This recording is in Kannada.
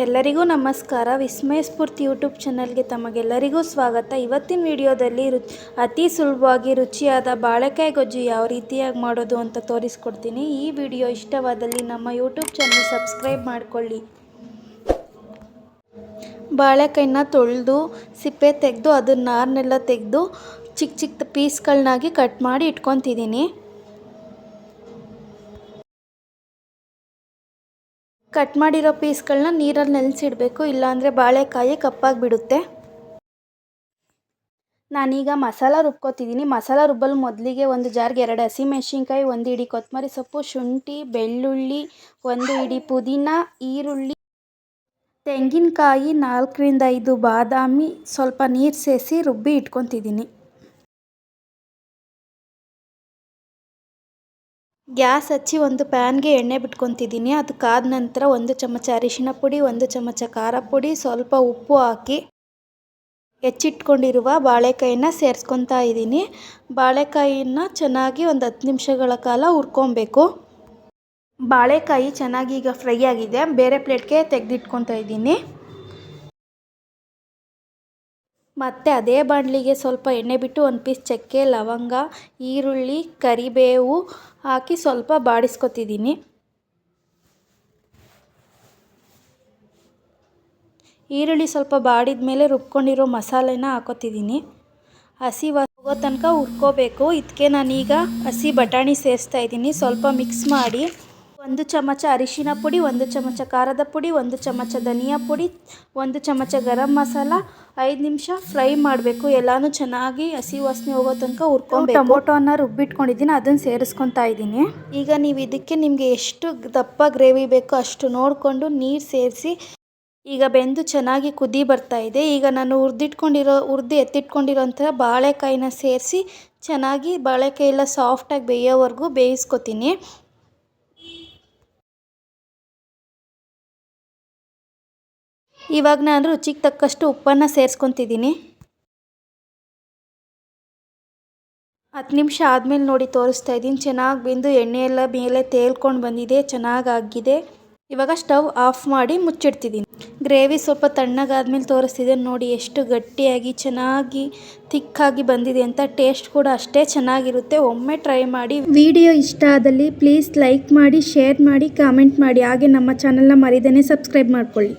ಎಲ್ಲರಿಗೂ ನಮಸ್ಕಾರ. ವಿಸ್ಮಯ ಸ್ಫೂರ್ತಿ ಯೂಟ್ಯೂಬ್ ಚಾನಲ್ಗೆ ತಮಗೆಲ್ಲರಿಗೂ ಸ್ವಾಗತ. ಇವತ್ತಿನ ವಿಡಿಯೋದಲ್ಲಿ ರು ಅತಿ ಸುಲಭವಾಗಿ ರುಚಿಯಾದ ಬಾಳೆಕಾಯಿ ಗೊಜ್ಜು ಯಾವ ರೀತಿಯಾಗಿ ಮಾಡೋದು ಅಂತ ತೋರಿಸ್ಕೊಡ್ತೀನಿ. ಈ ವಿಡಿಯೋ ಇಷ್ಟವಾದಲ್ಲಿ ನಮ್ಮ ಯೂಟ್ಯೂಬ್ ಚಾನಲ್ ಸಬ್ಸ್ಕ್ರೈಬ್ ಮಾಡಿಕೊಳ್ಳಿ. ಬಾಳೆಕಾಯಿನ ತೊಳೆದು, ಸಿಪ್ಪೆ ತೆಗೆದು, ಅದನ್ನ ನಾರನ್ನೆಲ್ಲ ತೆಗೆದು ಚಿಕ್ಕ ಚಿಕ್ಕ ಪೀಸ್ಗಳನ್ನಾಗಿ ಕಟ್ ಮಾಡಿ ಇಟ್ಕೊತಿದ್ದೀನಿ. ಕಟ್ ಮಾಡಿರೋ ಪೀಸ್ಗಳನ್ನ ನೀರಲ್ಲಿ ನೆನೆಸಿಡಬೇಕು ಇಲ್ಲಾಂದರೆ ಬಾಳೆಕಾಯಿ ಕಪ್ಪಾಗಿಬಿಡುತ್ತೆ. ನಾನೀಗ ಮಸಾಲ ರುಬ್ಕೋತಿದ್ದೀನಿ ಮಸಾಲ ರುಬ್ಬಲು ಮೊದಲಿಗೆ ಒಂದು ಜಾರ್ಗೆ ಎರಡು ಹಸಿಮೆಣ್ಸಿನ್ಕಾಯಿ ಒಂದು ಇಡಿ ಕೊತ್ತಂಬರಿ ಸೊಪ್ಪು, ಶುಂಠಿ, ಬೆಳ್ಳುಳ್ಳಿ, ಒಂದು ಇಡಿ ಪುದೀನ, ಈರುಳ್ಳಿ, ತೆಂಗಿನಕಾಯಿ, ನಾಲ್ಕರಿಂದ ಐದು ಬಾದಾಮಿ, ಸ್ವಲ್ಪ ನೀರು ಸೇರಿಸಿ ರುಬ್ಬಿ ಇಟ್ಕೊತಿದ್ದೀನಿ ಗ್ಯಾಸ್ ಹಚ್ಚಿ ಒಂದು ಪ್ಯಾನ್ಗೆ ಎಣ್ಣೆ ಬಿಟ್ಕೊತಿದ್ದೀನಿ. ಅದು ಕಾದ ನಂತರ ಒಂದು ಚಮಚ ಅರಿಶಿನ ಪುಡಿ, ಒಂದು ಚಮಚ ಖಾರ ಪುಡಿ, ಸ್ವಲ್ಪ ಉಪ್ಪು ಹಾಕಿ ಹೆಚ್ಚಿಟ್ಕೊಂಡಿರುವ ಬಾಳೆಕಾಯಿನ ಸೇರಿಸ್ಕೊತಾ ಇದ್ದೀನಿ. ಬಾಳೆಕಾಯಿನ ಚೆನ್ನಾಗಿ ಒಂದು ಹತ್ತು ನಿಮಿಷಗಳ ಕಾಲ ಹುರ್ಕೊಬೇಕು. ಬಾಳೆಕಾಯಿ ಚೆನ್ನಾಗಿ ಈಗ ಫ್ರೈ ಆಗಿದೆ. ಬೇರೆ ಪ್ಲೇಟ್ಗೆ ತೆಗೆದಿಟ್ಕೊತಾ ಇದ್ದೀನಿ. ಮತ್ತು ಅದೇ ಬಾಣಲಿಗೆ ಸ್ವಲ್ಪ ಎಣ್ಣೆ ಬಿಟ್ಟು ಒಂದು ಪೀಸ್ ಚಕ್ಕೆ, ಲವಂಗ, ಈರುಳ್ಳಿ, ಕರಿಬೇವು ಹಾಕಿ ಸ್ವಲ್ಪ ಬಾಡಿಸ್ಕೊತಿದ್ದೀನಿ. ಈರುಳ್ಳಿ ಸ್ವಲ್ಪ ಬಾಡಿದ ಮೇಲೆ ರುಬ್ಕೊಂಡಿರೋ ಮಸಾಲೆನ ಹಾಕೋತಿದ್ದೀನಿ. ಹಸಿ ಹೋಗೋ ತನಕ ಹುರ್ಕೋಬೇಕು. ಇದಕ್ಕೆ ನಾನೀಗ ಹಸಿ ಬಟಾಣಿ ಸೇರಿಸ್ತಾ ಇದ್ದೀನಿ. ಸ್ವಲ್ಪ ಮಿಕ್ಸ್ ಮಾಡಿ ಒಂದು ಚಮಚ ಅರಿಶಿನ ಪುಡಿ ಒಂದು ಚಮಚ ಖಾರದ ಪುಡಿ ಒಂದು ಚಮಚ ಧನಿಯಾ ಪುಡಿ ಒಂದು ಚಮಚ ಗರಂ ಮಸಾಲ ಐದು ನಿಮಿಷ ಫ್ರೈ ಮಾಡಬೇಕು. ಎಲ್ಲನೂ ಚೆನ್ನಾಗಿ ಹಸಿ ವಾಸನೆ ಹೋಗೋ ತನಕ ಹುರ್ಕೊಂಡು ಟೊಮೊಟೊನ ರುಬ್ಬಿಟ್ಕೊಂಡಿದ್ದೀನಿ ಅದನ್ನು ಸೇರಿಸ್ಕೊತಾ ಇದ್ದೀನಿ. ಈಗ ನೀವು ಇದಕ್ಕೆ ನಿಮಗೆ ಎಷ್ಟು ದಪ್ಪ ಗ್ರೇವಿ ಬೇಕೋ ಅಷ್ಟು ನೋಡಿಕೊಂಡು ನೀರು ಸೇರಿಸಿ ಈಗ ಬೆಂದು ಚೆನ್ನಾಗಿ ಕುದಿ ಬರ್ತಾ ಇದೆ. ಈಗ ನಾನು ಹುರಿದಿಟ್ಕೊಂಡಿರೋ ಹುರಿದು ಎತ್ತಿಟ್ಕೊಂಡಿರೋಂಥ ಬಾಳೆಕಾಯಿನ ಸೇರಿಸಿ ಚೆನ್ನಾಗಿ ಬಾಳೆಕಾಯಿ ಎಲ್ಲ ಸಾಫ್ಟಾಗಿ ಬೇಯೋವರೆಗೂ ಬೇಯಿಸ್ಕೊತೀನಿ. ಇವಾಗ ನಾನು ರುಚಿಗೆ ತಕ್ಕಷ್ಟು ಉಪ್ಪನ್ನು ಸೇರಿಸ್ಕೊತಿದ್ದೀನಿ. ಹತ್ತು ನಿಮಿಷ ಆದಮೇಲೆ ನೋಡಿ ತೋರಿಸ್ತಾ ಇದ್ದೀನಿ. ಚೆನ್ನಾಗಿ ಬೆಂದು ಎಣ್ಣೆ ಎಲ್ಲ ಮೇಲೆ ತೇಲ್ಕೊಂಡು ಬಂದಿದೆ. ಚೆನ್ನಾಗಾಗಿದೆ. ಇವಾಗ ಸ್ಟವ್ ಆಫ್ ಮಾಡಿ ಮುಚ್ಚಿಡ್ತಿದ್ದೀನಿ. ಗ್ರೇವಿ ಸ್ವಲ್ಪ ತಣ್ಣಗಾದ್ಮೇಲೆ ತೋರಿಸ್ತಿದೆ. ನೋಡಿ ಎಷ್ಟು ಗಟ್ಟಿಯಾಗಿ, ಚೆನ್ನಾಗಿ ಥಿಕ್ಕಾಗಿ ಬಂದಿದೆ ಅಂತ ಟೇಸ್ಟ್ ಕೂಡ ಅಷ್ಟೇ ಚೆನ್ನಾಗಿರುತ್ತೆ. ಒಮ್ಮೆ ಟ್ರೈ ಮಾಡಿ. ವಿಡಿಯೋ ಇಷ್ಟ ಆದಲ್ಲಿ ಪ್ಲೀಸ್ ಲೈಕ್ ಮಾಡಿ, ಶೇರ್ ಮಾಡಿ, ಕಾಮೆಂಟ್ ಮಾಡಿ. ಹಾಗೆ ನಮ್ಮ ಚಾನಲ್ನ ಮರಿದೇ ಸಬ್ಸ್ಕ್ರೈಬ್ ಮಾಡ್ಕೊಳ್ಳಿ.